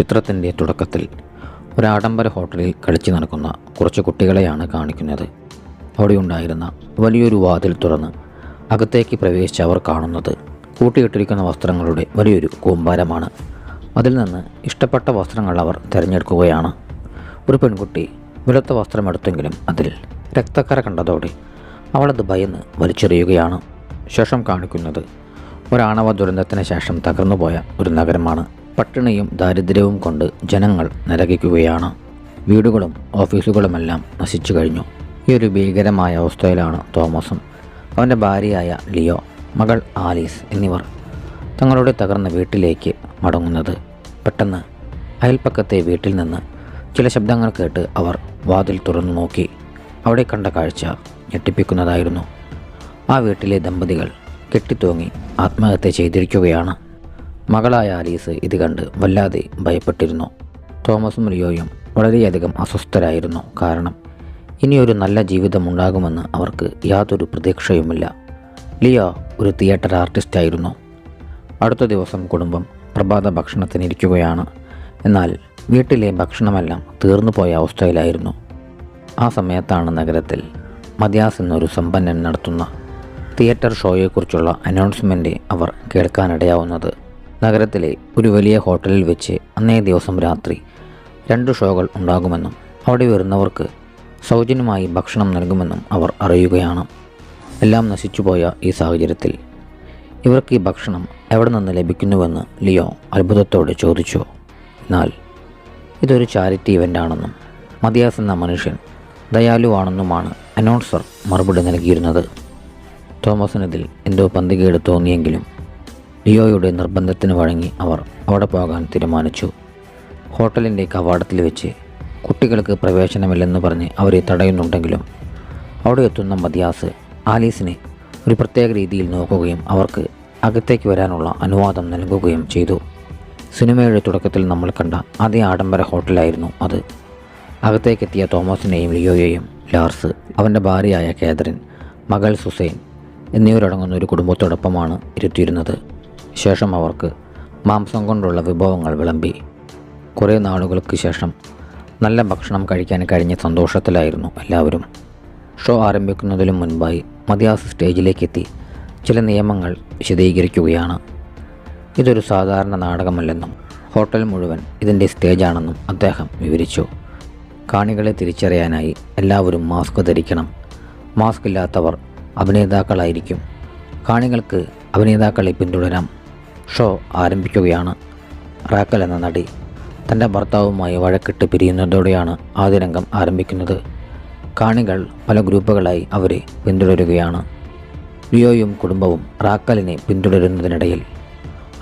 ചിത്രത്തിന്റെ തുടക്കത്തിൽ ഒരു ആഡംബര ഹോട്ടലിൽ കളിച്ചു നടക്കുന്ന കുറച്ച് കുട്ടികളെയാണ് കാണിക്കുന്നത്. അവിടെ ഉണ്ടായിരുന്ന വലിയൊരു വാതിൽ തുറന്ന് അകത്തേക്ക് പ്രവേശിച്ച അവർ കാണുന്നത് കൂട്ടിയിട്ടിരിക്കുന്ന വസ്ത്രങ്ങളുടെ വലിയൊരു കൂമ്പാരമാണ്. അതിൽ നിന്ന് ഇഷ്ടപ്പെട്ട വസ്ത്രങ്ങൾ അവർ തിരഞ്ഞെടുക്കുകയാണ്. ഒരു പെൺകുട്ടി വിലത്ത വസ്ത്രമെടുത്തെങ്കിലും അതിൽ രക്തക്കര കണ്ടതോടെ അവളത് ഭയന്ന് വലിച്ചെറിയുകയാണ്. ശേഷം കാണിക്കുന്നത് ഒരാണവ ദുരന്തത്തിന് ശേഷം തകർന്നുപോയ ഒരു നഗരമാണ്. പട്ടിണിയും ദാരിദ്ര്യവും കൊണ്ട് ജനങ്ങൾ നരകിക്കുകയാണ്. വീടുകളും ഓഫീസുകളുമെല്ലാം നശിച്ചു കഴിഞ്ഞു. ഈ ഒരു ഭീകരമായ അവസ്ഥയിലാണ് തോമസും. അവന്റെ ഭാര്യയായ ലിയോ മകൾ ആലീസ് എന്നിവർ തങ്ങളുടെ തകർന്ന വീട്ടിലേക്ക് മടങ്ങുന്നത്. പെട്ടെന്ന് അയൽപ്പക്കത്തെ വീട്ടിൽ നിന്ന് ചില ശബ്ദങ്ങൾ കേട്ട് അവർ വാതിൽ തുറന്നു നോക്കി. അവിടെ കണ്ട കാഴ്ച ഞെട്ടിപ്പിക്കുന്നതായിരുന്നു. ആ വീട്ടിലെ ദമ്പതികൾ കെട്ടിത്തൂങ്ങി ആത്മഹത്യ ചെയ്തിരിക്കുകയാണ്. മകളായ ആലീസ് ഇത് കണ്ട് വല്ലാതെ ഭയപ്പെട്ടിരുന്നു. തോമസും റിയോയും വളരെയധികം അസ്വസ്ഥരായിരുന്നു. കാരണം ഇനിയൊരു നല്ല ജീവിതം ഉണ്ടാകുമെന്ന് അവർക്ക് യാതൊരു പ്രതീക്ഷയുമില്ല. ലിയോ ഒരു തിയേറ്റർ ആർട്ടിസ്റ്റായിരുന്നു അടുത്ത ദിവസം കുടുംബം പ്രഭാത ഭക്ഷണത്തിനിരിക്കുകയാണ്. എന്നാൽ വീട്ടിലെ ഭക്ഷണമെല്ലാം തീർന്നു പോയ അവസ്ഥയിലായിരുന്നു. ആ സമയത്താണ് നഗരത്തിൽ മദ്യാസ് എന്നൊരു സമ്പന്നൻ നടത്തുന്ന തിയേറ്റർ ഷോയെക്കുറിച്ചുള്ള അനൗൺസ്മെന്റ് അവർ കേൾക്കാനിടയാവുന്നത്. നഗരത്തിലെ ഒരു വലിയ ഹോട്ടലിൽ വെച്ച് അന്നേ ദിവസം രാത്രി രണ്ട് ഷോകൾ ഉണ്ടാകുമെന്നും അവിടെ വരുന്നവർക്ക് സൗജന്യമായി ഭക്ഷണം നൽകുമെന്നും അവർ അറിയുകയാണ്. എല്ലാം നശിച്ചുപോയ ഈ സാഹചര്യത്തിൽ ഇവർക്ക് ഈ ഭക്ഷണം എവിടെ നിന്ന് ലഭിക്കുന്നുവെന്ന് ലിയോ അത്ഭുതത്തോടെ ചോദിച്ചു. എന്നാൽ ഇതൊരു ചാരിറ്റി ഇവന്റാണെന്നും മതിയാസ് എന്ന മനുഷ്യൻ ദയാലുവാണെന്നുമാണ് അനൗൺസർ മറുപടി നൽകിയിരുന്നത്. തോമസിനതിൽ എന്തോ പന്തികേട് തോന്നിയെങ്കിലും ലിയോയുടെ നിർബന്ധത്തിന് വഴങ്ങി അവർ അവിടെ പോകാൻ തീരുമാനിച്ചു. ഹോട്ടലിന്റെ കവാടത്തിൽ വെച്ച് കുട്ടികൾക്ക് പ്രവേശനമില്ലെന്ന് പറഞ്ഞ് അവരെ തടയുന്നുണ്ടെങ്കിലും അവിടെ എത്തുന്ന മതിയാസ് ആലീസിനെ ഒരു പ്രത്യേക രീതിയിൽ നോക്കുകയും അവർക്ക് അകത്തേക്ക് വരാനുള്ള അനുവാദം നൽകുകയും ചെയ്തു. സിനിമയുടെ തുടക്കത്തിൽ നമ്മൾ കണ്ട അതേ ആഡംബര ഹോട്ടലായിരുന്നു അത്. അകത്തേക്കെത്തിയ തോമസിനെയും ലിയോയെയും ലാർസ് അവന്റെ ഭാര്യയായ കേതറിൻ മകൾ സുസൈൻ എന്നിവരടങ്ങുന്ന ഒരു കുടുംബത്തോടൊപ്പമാണ് ഇരുത്തിയിരുന്നത്. ശേഷം അവർക്ക് മാംസം കൊണ്ടുള്ള വിഭവങ്ങൾ വിളമ്പി. കുറേ നാളുകൾക്ക് ശേഷം നല്ല ഭക്ഷണം കഴിക്കാൻ കഴിഞ്ഞ സന്തോഷത്തിലായിരുന്നു എല്ലാവരും. ഷോ ആരംഭിക്കുന്നതിലും മുൻപായി മതിയാസ് സ്റ്റേജിലേക്കെത്തി ചില നിയമങ്ങൾ വിശദീകരിക്കുകയാണ്. ഇതൊരു സാധാരണ നാടകമല്ലെന്നും ഹോട്ടൽ മുഴുവൻ ഇതിന്റെ സ്റ്റേജാണെന്നും അദ്ദേഹം വിവരിച്ചു. കാണികളെ തിരിച്ചറിയാനായി എല്ലാവരും മാസ്ക് ധരിക്കണം. മാസ്ക് ഇല്ലാത്തവർ അഭിനേതാക്കളായിരിക്കും. കാണികൾക്ക് അഭിനേതാക്കളെ പിന്തുടരാം. ഷോ ആരംഭിക്കുകയാണ്. റാക്കൽ എന്ന നടി തന്റെ ഭർത്താവുമായി വഴക്കിട്ട് പിരിയുന്നതോടെയാണ് ആദ്യ രംഗം ആരംഭിക്കുന്നത്. കാണികൾ പല ഗ്രൂപ്പുകളായി അവരെ പിന്തുടരുകയാണ്. ലിയോയും കുടുംബവും റാക്കലിനെ പിന്തുടരുന്നതിനിടയിൽ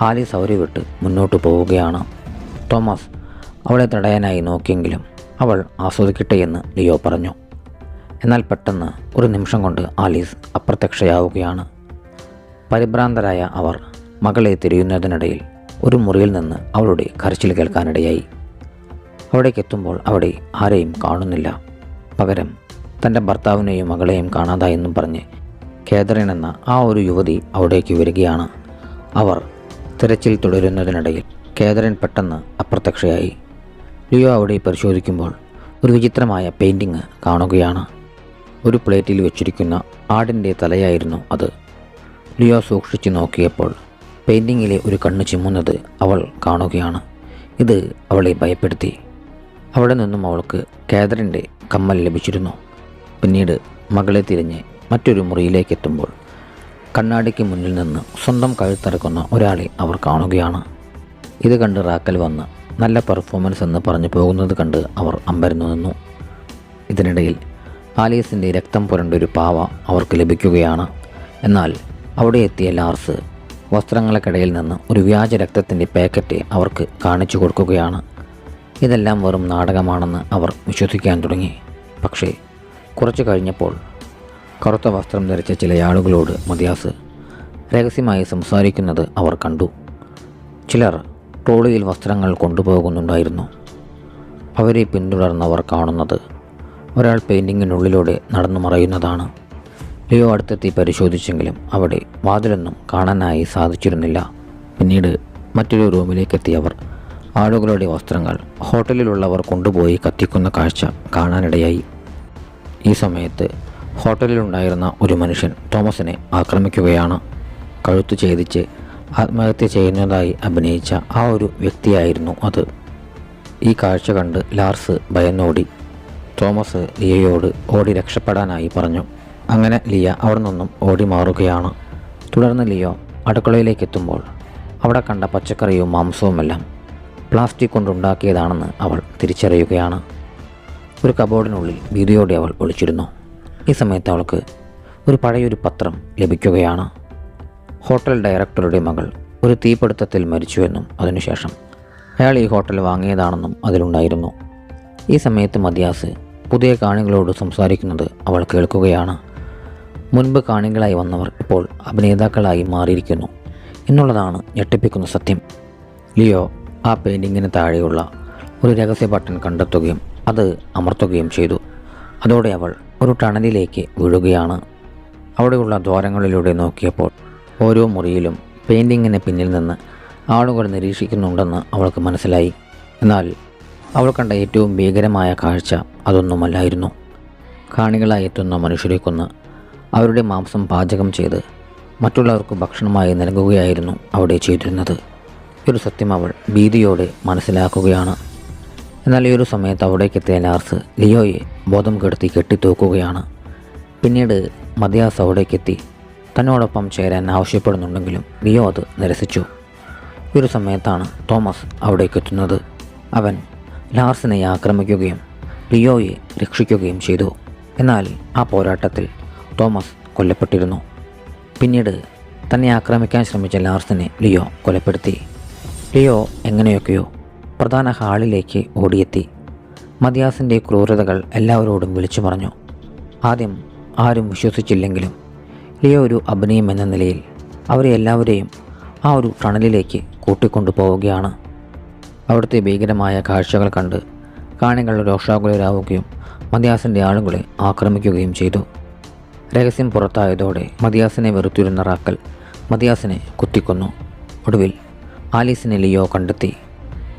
ആലീസ് അവരെ വിട്ട് മുന്നോട്ട് പോവുകയാണ്. തോമസ് അവളെ തടയാനായി നോക്കിയെങ്കിലും അവൾ ആസ്വദിക്കട്ടെ എന്ന് ലിയോ പറഞ്ഞു. എന്നാൽ പെട്ടെന്ന് ഒരു നിമിഷം കൊണ്ട് ആലീസ് അപ്രത്യക്ഷയാവുകയാണ്. പരിഭ്രാന്തരായ അവർ മകളെ തിരിയുന്നതിനിടയിൽ ഒരു മുറിയിൽ നിന്ന് അവളുടെ കരച്ചിൽ കേൾക്കാനിടയായി. അവിടേക്കെത്തുമ്പോൾ അവിടെ ആരെയും കാണുന്നില്ല. പകരം തന്റെ ഭർത്താവിനെയും മകളെയും കാണാതായെന്നും പറഞ്ഞ് കേതറിൻ എന്ന ആ ഒരു യുവതി അവിടേക്ക് വരികയാണ്. അവർ തിരച്ചിൽ തുടരുന്നതിനിടയിൽ കേതറിൻ പെട്ടെന്ന് അപ്രത്യക്ഷയായി. ലിയോ അവിടെ പരിശോധിക്കുമ്പോൾ ഒരു വിചിത്രമായ പെയിന്റിങ് കാണുകയാണ്. ഒരു പ്ലേറ്റിൽ വെച്ചിരിക്കുന്ന ആടിന്റെ തലയായിരുന്നു അത്. ലിയോ സൂക്ഷിച്ചു നോക്കിയപ്പോൾ പെയിന്റിങ്ങിലെ ഒരു കണ്ണ് ചിമ്മുന്നത് അവൾ കാണുകയാണ്. ഇത് അവളെ ഭയപ്പെടുത്തി. അവിടെ നിന്നും അവൾക്ക് കാതറിന്റെ കമ്മൽ ലഭിച്ചിരുന്നു. പിന്നീട് മകളെ തിരിഞ്ഞ് മറ്റൊരു മുറിയിലേക്ക് എത്തുമ്പോൾ കണ്ണാടിക്ക് മുന്നിൽ നിന്ന് സ്വന്തം കഴുത്തറക്കുന്ന ഒരാളെ അവർ കാണുകയാണ്. ഇത് കണ്ട് റാക്കൽ വന്ന് നല്ല പെർഫോമൻസ് എന്ന് പറഞ്ഞു പോകുന്നത് കണ്ട് അവർ അമ്പരന്നു നിന്നു. ഇതിനിടയിൽ ആലീസിന്റെ രക്തം പുരണ്ട ഒരു പാവ അവർക്ക് ലഭിക്കുകയാണ്. എന്നാൽ അവിടെ എത്തിയ ലാർസ് വസ്ത്രങ്ങൾക്കിടയിൽ നിന്ന് ഒരു വ്യാജ രക്തത്തിന്റെ പാക്കറ്റ് അവർക്ക് കാണിച്ചു കൊടുക്കുകയാണ്. ഇതെല്ലാം വെറും നാടകമാണെന്ന് അവർ വിശ്വസിക്കാൻ തുടങ്ങി. പക്ഷേ കുറച്ചു കഴിഞ്ഞപ്പോൾ കറുത്ത വസ്ത്രം ധരിച്ച ചില ആളുകളോട് മതിയാസ് രഹസ്യമായി സംസാരിക്കുന്നത് അവർ കണ്ടു. ചിലർ ട്രോളിയിൽ വസ്ത്രങ്ങൾ കൊണ്ടുപോകുന്നുണ്ടായിരുന്നു. അവരെ പിന്തുടർന്നവർ കാണുന്നത് ഒരാൾ പെയിന്റിങ്ങിനുള്ളിലൂടെ നടന്നു മറയുന്നതാണ്. ലിയോ അടുത്തെത്തി പരിശോധിച്ചെങ്കിലും അവിടെ വാതിലൊന്നും കാണാനായി സാധിച്ചിരുന്നില്ല. പിന്നീട് മറ്റൊരു റൂമിലേക്കെത്തിയവർ ആളുകളുടെ വസ്ത്രങ്ങൾ ഹോട്ടലിലുള്ളവർ കൊണ്ടുപോയി കത്തിക്കുന്ന കാഴ്ച കാണാനിടയായി. ഈ സമയത്ത് ഹോട്ടലിലുണ്ടായിരുന്ന ഒരു മനുഷ്യൻ തോമസിനെ ആക്രമിക്കുകയാണ്. കഴുത്തു ഛേദിച്ച് ആത്മഹത്യ ചെയ്യുന്നതായി അഭിനയിച്ച ആ ഒരു വ്യക്തിയായിരുന്നു അത്. ഈ കാഴ്ച കണ്ട് ലാർസ് ഭയന്നോടി. തോമസ് ലിയയോട് ഓടി രക്ഷപ്പെടാനായി പറഞ്ഞു. അങ്ങനെ ലിയ അവിടെ നിന്നും ഓടി മാറുകയാണ്. തുടർന്ന് ലിയോ അടുക്കളയിലേക്ക് എത്തുമ്പോൾ അവിടെ കണ്ട പച്ചക്കറിയും മാംസവുമെല്ലാം പ്ലാസ്റ്റിക് കൊണ്ടുണ്ടാക്കിയതാണെന്ന് അവൾ തിരിച്ചറിയുകയാണ്. ഒരു കബോർഡിനുള്ളിൽ ഭീതിയോടെ അവൾ ഒളിച്ചിരുന്നു. ഈ സമയത്ത് അവൾക്ക് ഒരു പഴയൊരു പത്രം ലഭിക്കുകയാണ്. ഹോട്ടൽ ഡയറക്ടറുടെ മകൾ ഒരു തീപിടുത്തത്തിൽ മരിച്ചുവെന്നും അതിനുശേഷം അയാൾ ഈ ഹോട്ടൽ വാങ്ങിയതാണെന്നും അതിലുണ്ടായിരുന്നു. ഈ സമയത്ത് മദ്യാസ് പുതിയ കാണികളോട് സംസാരിക്കുന്നത് അവൾ കേൾക്കുകയാണ്. മുൻപ് കാണികളായി വന്നവർ ഇപ്പോൾ അഭിനേതാക്കളായി മാറിയിരിക്കുന്നു. എന്നുള്ളതാണ് ഞെട്ടിപ്പിക്കുന്ന സത്യം. ലിയോ ആ പെയിന്റിങ്ങിന് താഴെയുള്ള ഒരു രഹസ്യ ബട്ടൺ കണ്ടെത്തുകയും അത് അമർത്തുകയും ചെയ്തു. അതോടെ അവൾ ഒരു ടണലിലേക്ക് വീഴുകയാണ്. അവിടെയുള്ള ദ്വാരങ്ങളിലൂടെ നോക്കിയപ്പോൾ ഓരോ മുറിയിലും പെയിന്റിങ്ങിന് പിന്നിൽ നിന്ന് ആളുകൾ നിരീക്ഷിക്കുന്നുണ്ടെന്ന് അവൾക്ക് മനസ്സിലായി. എന്നാൽ അവൾ കണ്ട ഏറ്റവും ഭീകരമായ കാഴ്ച അതൊന്നുമല്ലായിരുന്നു. കാണികളായി എത്തുന്ന മനുഷ്യരെ കൊന്ന് അവരുടെ മാംസം പാചകം ചെയ്ത് മറ്റുള്ളവർക്ക് ഭക്ഷണമായി നൽകുകയായിരുന്നു അവിടെ ചെയ്തിരുന്നത്. ഒരു സത്യം അവൾ ഭീതിയോടെ മനസ്സിലാക്കുകയാണ്. എന്നാൽ ഈ ഒരു സമയത്ത് അവിടേക്ക് എത്തിയ ലാർസ് ലിയോയെ ബോധം കെടുത്തി കെട്ടിത്തൂക്കുകയാണ്. പിന്നീട് മതിയാസ് അവിടേക്കെത്തി തന്നോടൊപ്പം ചേരാൻ ആവശ്യപ്പെടുന്നുണ്ടെങ്കിലും ലിയോ അത് നിരസിച്ചു. ഈ ഒരു സമയത്താണ് തോമസ് അവിടേക്ക് എത്തുന്നത്. അവൻ ലാർസിനെ ആക്രമിക്കുകയും ലിയോയെ രക്ഷിക്കുകയും ചെയ്തു. എന്നാൽ ആ പോരാട്ടത്തിൽ തോമസ് കൊല്ലപ്പെട്ടിരുന്നു. പിന്നീട് തന്നെ ആക്രമിക്കാൻ ശ്രമിച്ച ലാർസിനെ ലിയോ കൊലപ്പെടുത്തി. ലിയോ എങ്ങനെയൊക്കെയോ പ്രധാന ഹാളിലേക്ക് ഓടിയെത്തി. മതിയാസിന്റെ ക്രൂരതകൾ എല്ലാവരോടും വിളിച്ചു പറഞ്ഞു. ആദ്യം ആരും വിശ്വസിച്ചില്ലെങ്കിലും ലിയോ ഒരു അഭിനയം എന്ന നിലയിൽ അവരെ എല്ലാവരെയും ആ ഒരു ടണലിലേക്ക് കൂട്ടിക്കൊണ്ടു പോവുകയാണ്. അവിടുത്തെ ഭീകരമായ കാഴ്ചകൾ കണ്ട് കാണികൾ രോഷാകുലരാവുകയും മതിയാസിന്റെ ആളുകളെ ആക്രമിക്കുകയും ചെയ്തു. രഹസ്യം പുറത്തായതോടെ മതിയാസിനെ വെറുത്തിരുന്ന റാക്കൽ മതിയാസിനെ കുത്തിക്കൊന്നു. ഒടുവിൽ ആലീസിനെ ലിയോ കണ്ടെത്തി.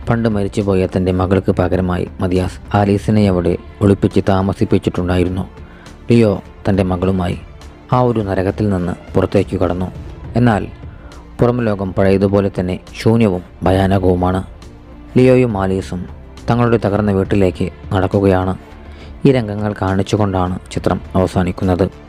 പണ്ട് മരിച്ചുപോയ തന്റെ മകൾക്ക് പകരമായി മതിയാസ് ആലീസിനെ അവിടെ ഒളിപ്പിച്ച് താമസിപ്പിച്ചിട്ടുണ്ടായിരുന്നു. ലിയോ തന്റെ മകളുമായി ആ ഒരു നരകത്തിൽ നിന്ന് പുറത്തേക്ക് കടന്നു. എന്നാൽ പുറം ലോകം പഴയതുപോലെ തന്നെ ശൂന്യവും ഭയാനകവുമാണ്. ലിയോയും ആലീസും തങ്ങളുടെ തകർന്ന വീട്ടിലേക്ക് നടക്കുകയാണ്. ഈ രംഗങ്ങൾ കാണിച്ചുകൊണ്ടാണ് ചിത്രം അവസാനിക്കുന്നത്.